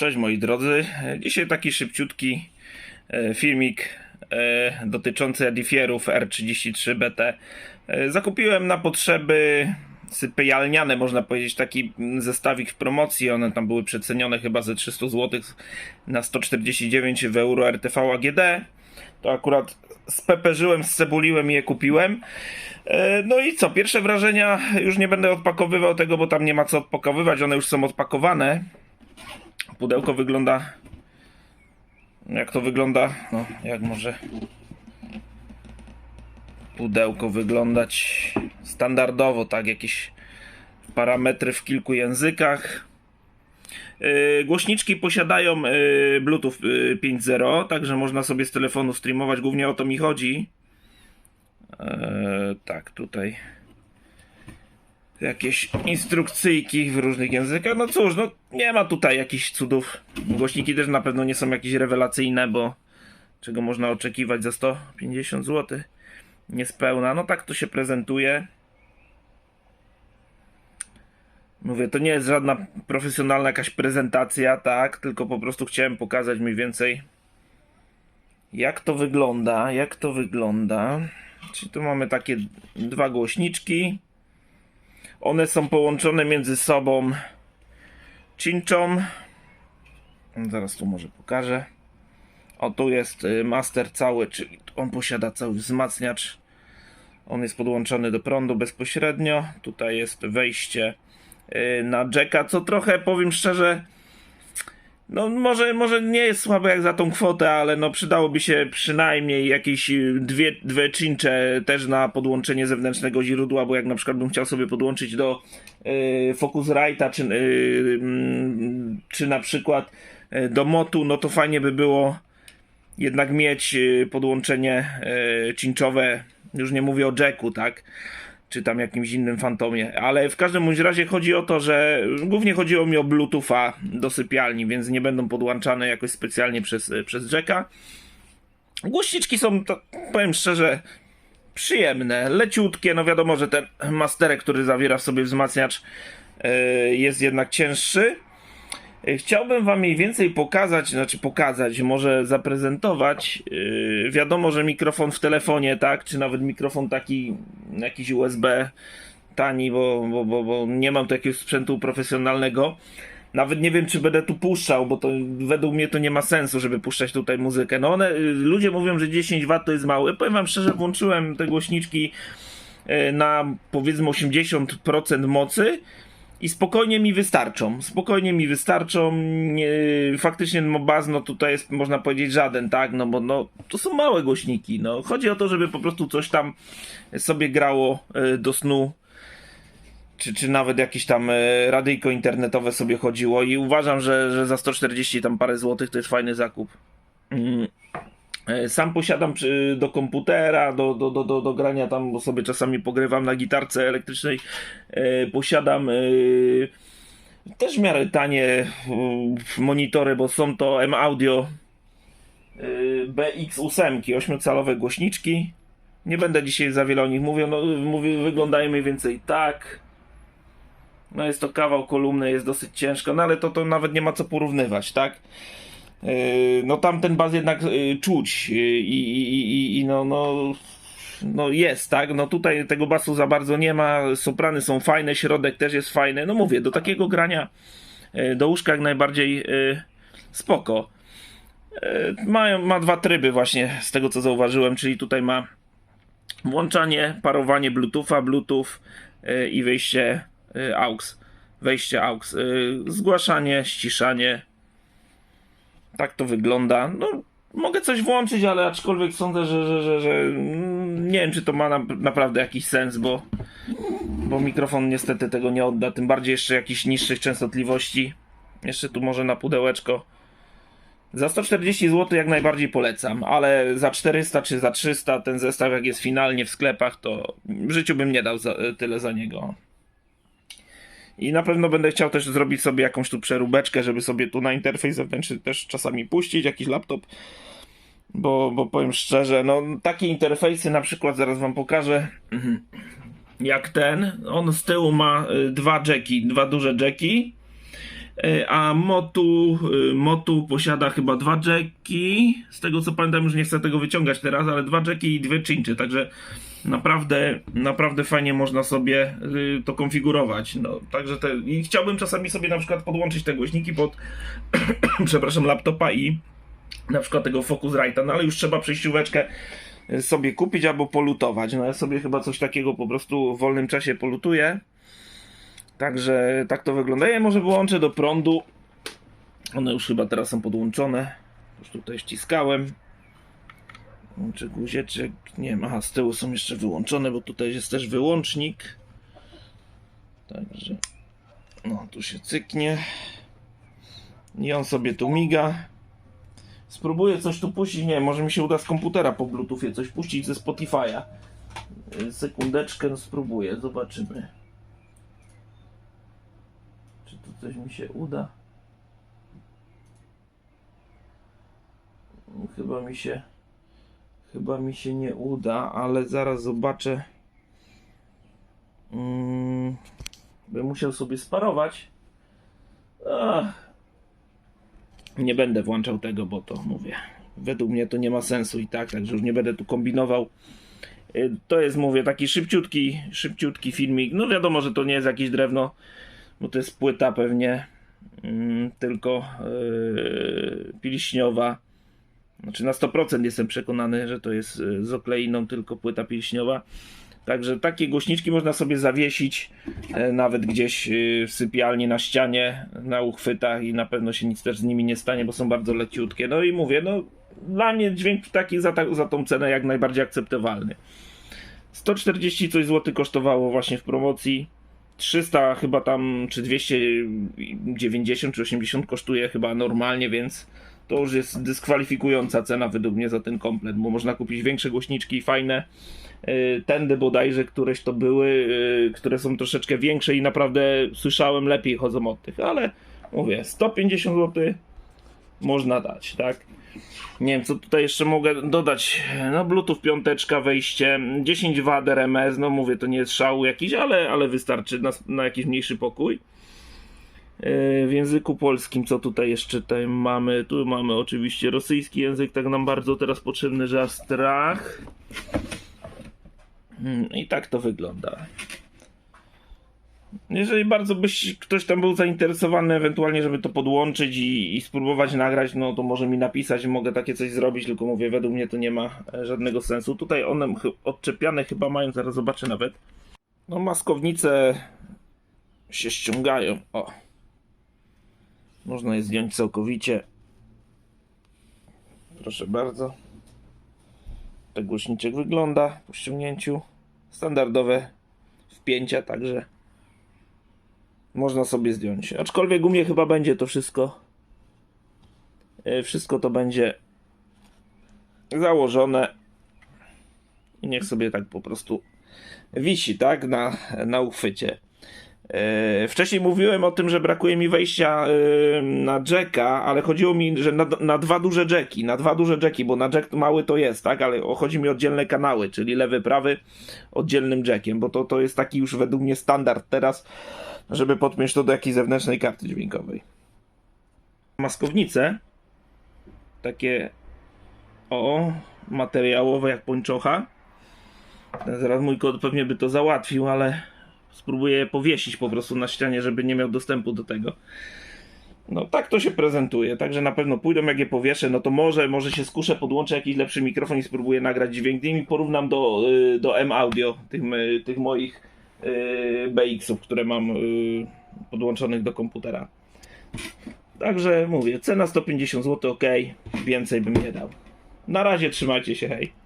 Cześć moi drodzy. Dzisiaj taki szybciutki e, filmik e, dotyczący edifierów R33BT. E, Zakupiłem na potrzeby sypialniane, można powiedzieć, taki zestawik w promocji. One tam były przecenione chyba ze 300 zł na 149 w euro RTV AGD. To akurat speperzyłem, scebuliłem i je kupiłem. No i co, pierwsze wrażenia, już nie będę odpakowywał tego, bo tam nie ma co odpakowywać, one już są odpakowane. Pudełko wygląda. Jak to wygląda? No, jak może pudełko wyglądać standardowo, tak? Jakieś parametry w kilku językach. Yy, głośniczki posiadają yy, Bluetooth yy, 5.0, także można sobie z telefonu streamować. Głównie o to mi chodzi. Yy, tak, tutaj jakieś instrukcyjki w różnych językach. No cóż, no nie ma tutaj jakichś cudów. Głośniki też na pewno nie są jakieś rewelacyjne, bo czego można oczekiwać za 150 zł? Niespełna. No tak to się prezentuje. Mówię, to nie jest żadna profesjonalna jakaś prezentacja, tak, tylko po prostu chciałem pokazać mniej więcej jak to wygląda, jak to wygląda. Czyli tu mamy takie dwa głośniczki. One są połączone między sobą cinczą. Zaraz tu może pokażę. O, tu jest y, master cały, czyli on posiada cały wzmacniacz. On jest podłączony do prądu bezpośrednio. Tutaj jest wejście y, na jacka, co trochę, powiem szczerze, no może, może nie jest słabe jak za tą kwotę, ale no przydałoby się przynajmniej jakieś y, dwie, dwie cincze też na podłączenie zewnętrznego źródła, bo jak na przykład bym chciał sobie podłączyć do y, Focusrite'a czy, y, mm, czy na przykład y, do Motu, no to fajnie by było jednak mieć y, podłączenie cinczowe, już nie mówię o jacku, tak? Czy tam jakimś innym fantomie, ale w każdym bądź razie chodzi o to, że głównie chodziło mi o Bluetootha do sypialni, więc nie będą podłączane jakoś specjalnie przez, przez jacka. Głośniczki są, to, powiem szczerze, przyjemne, leciutkie. No wiadomo, że ten masterek, który zawiera w sobie wzmacniacz, yy, jest jednak cięższy. Yy, Chciałbym Wam mniej więcej pokazać, znaczy pokazać, może zaprezentować. Yy, wiadomo, że mikrofon w telefonie, tak, czy nawet mikrofon taki, jakiś USB tani, bo, bo, bo, bo nie mam tu jakiegoś sprzętu profesjonalnego. Nawet nie wiem, czy będę tu puszczał, bo to według mnie to nie ma sensu, żeby puszczać tutaj muzykę. No one, y, ludzie mówią, że 10 W to jest mało. Powiem wam szczerze, włączyłem te głośniczki y, na powiedzmy 80% mocy i spokojnie mi wystarczą. Spokojnie mi wystarczą. Nie, faktycznie no, baz, no tutaj jest, można powiedzieć, żaden, tak? No bo no, to są małe głośniki. No. Chodzi o to, żeby po prostu coś tam sobie grało y, do snu czy, czy nawet jakieś tam e, radyjko internetowe sobie chodziło i uważam, że, że za 140 tam parę złotych to jest fajny zakup. Mm. E, Sam posiadam do komputera, do, do, do, do, grania tam, bo sobie czasami pogrywam na gitarce elektrycznej. E, posiadam e, też w miarę tanie e, monitory, bo są to M-Audio e, BX8, 8-calowe głośniczki. Nie będę dzisiaj za wiele o nich mówił, no, mówię, wyglądają mniej więcej tak. No jest to kawał kolumny, jest dosyć ciężko, no ale to, to nawet nie ma co porównywać, tak? Yy, no tam ten baz jednak yy, czuć yy, i, i, i, no, no, no jest, tak? No tutaj tego basu za bardzo nie ma, soprany są fajne, środek też jest fajny, no mówię, do takiego grania do łóżka jak najbardziej spoko. Ma, ma dwa tryby właśnie, z tego co zauważyłem, czyli tutaj ma włączanie, parowanie Bluetootha, Bluetooth i wyjście yy, AUX. Wejście AUX. Zgłaszanie, ściszanie. Tak to wygląda. No, mogę coś włączyć, ale aczkolwiek sądzę, że, że, że, że mm, nie wiem, czy to ma na, naprawdę jakiś sens, bo, bo mikrofon niestety tego nie odda. Tym bardziej jeszcze jakichś niższych częstotliwości. Jeszcze tu może na pudełeczko. Za 140 zł jak najbardziej polecam, ale za 400 czy za 300 ten zestaw jak jest finalnie w sklepach, to w życiu bym nie dał za, tyle za niego. I na pewno będę chciał też zrobić sobie jakąś tu przeróbeczkę, żeby sobie tu na interfejs zewnętrzny też czasami puścić jakiś laptop. Bo, bo powiem szczerze, no takie interfejsy na przykład zaraz wam pokażę. Mhm. Jak ten, on z tyłu ma y, dwa jacki, dwa duże jacki. E, A Motu, y, Motu posiada chyba dwa jacki. Z tego co pamiętam, już nie chcę tego wyciągać teraz, ale dwa jacki i dwie cincze, także naprawdę, naprawdę fajnie można sobie y, to konfigurować. No, także te, i chciałbym czasami sobie na przykład podłączyć te głośniki pod, przepraszam, laptopa i na przykład tego Focusrite'a, no ale już trzeba przejścióweczkę y, sobie kupić albo polutować. No ja sobie chyba coś takiego po prostu w wolnym czasie polutuję. Także tak to wygląda. Ja może wyłączę do prądu. One już chyba teraz są podłączone. Już tutaj ściskałem. Czy guzieczek? Nie ma. Z tyłu są jeszcze wyłączone, bo tutaj jest też wyłącznik. Także. No, tu się cyknie. I on sobie tu miga. Spróbuję coś tu puścić. Nie, może mi się uda z komputera po Bluetoothie coś puścić ze Spotify'a. Sekundeczkę, spróbuję, zobaczymy. Czy tu coś mi się uda? Chyba mi się. Chyba mi się nie uda, ale zaraz zobaczę. Mm, bym musiał sobie sparować. Ach. Nie będę włączał tego, bo to mówię. Według mnie to nie ma sensu i tak, także już nie będę tu kombinował. Y, To jest, mówię, taki szybciutki, szybciutki filmik. No wiadomo, że to nie jest jakieś drewno, bo to jest płyta pewnie mm, tylko yy, pilśniowa. Znaczy na 100% jestem przekonany, że to jest y, z okleiną tylko płyta pilśniowa. Także takie głośniczki można sobie zawiesić e, nawet gdzieś y, w sypialni na ścianie, na uchwytach i na pewno się nic też z nimi nie stanie, bo są bardzo leciutkie. No i mówię, no dla mnie dźwięk taki za, ta, za tą cenę jak najbardziej akceptowalny. 140 coś złoty kosztowało właśnie w promocji. 300 chyba tam, czy 290 czy 80 kosztuje chyba normalnie, więc to już jest dyskwalifikująca cena według mnie za ten komplet, bo można kupić większe głośniczki, fajne. Yy, Tędy bodajże któreś to były, yy, które są troszeczkę większe i naprawdę słyszałem lepiej chodzą od tych, ale mówię, 150 zł można dać, tak? Nie wiem, co tutaj jeszcze mogę dodać. No, Bluetooth piąteczka, wejście, 10 W RMS, no mówię, to nie jest szał jakiś, ale, ale wystarczy na, na jakiś mniejszy pokój. Yy, W języku polskim, co tutaj jeszcze tutaj mamy? Tu mamy oczywiście rosyjski język, tak nam bardzo teraz potrzebny, że strach. Mm, I tak to wygląda. Jeżeli bardzo byś ktoś tam był zainteresowany, ewentualnie, żeby to podłączyć i, i spróbować nagrać, no to może mi napisać, mogę takie coś zrobić, tylko mówię, według mnie to nie ma e, żadnego sensu. Tutaj one odczepiane chyba mają, zaraz zobaczę nawet. No maskownice się ściągają. O. Można je zdjąć całkowicie. Proszę bardzo. Tak głośniczek wygląda po ściągnięciu. Standardowe wpięcia, także można sobie zdjąć. Aczkolwiek u mnie chyba będzie to wszystko. e, Wszystko to będzie założone. I niech sobie tak po prostu wisi, tak? Na, na uchwycie. E, Wcześniej mówiłem o tym, że brakuje mi wejścia e, na jacka, ale chodziło mi, że na, na dwa duże jacki, na dwa duże jacki, bo na jack mały to jest, tak, ale chodzi mi o oddzielne kanały, czyli lewy, prawy oddzielnym jackiem, bo to, to jest taki już według mnie standard teraz, żeby podpiąć to do jakiejś zewnętrznej karty dźwiękowej. Maskownice, takie o, materiałowe jak pończocha. Zaraz mój kod pewnie by to załatwił, ale spróbuję je powiesić po prostu na ścianie, żeby nie miał dostępu do tego. No tak to się prezentuje, także na pewno pójdą jak je powieszę, no to może, może się skuszę, podłączę jakiś lepszy mikrofon i spróbuję nagrać dźwięk i porównam do, y, do M-Audio, tych, y, tych moich y, BX-ów, które mam podłączonych do komputera. Także mówię, cena 150 zł, ok, więcej bym nie dał. Na razie trzymajcie się, hej.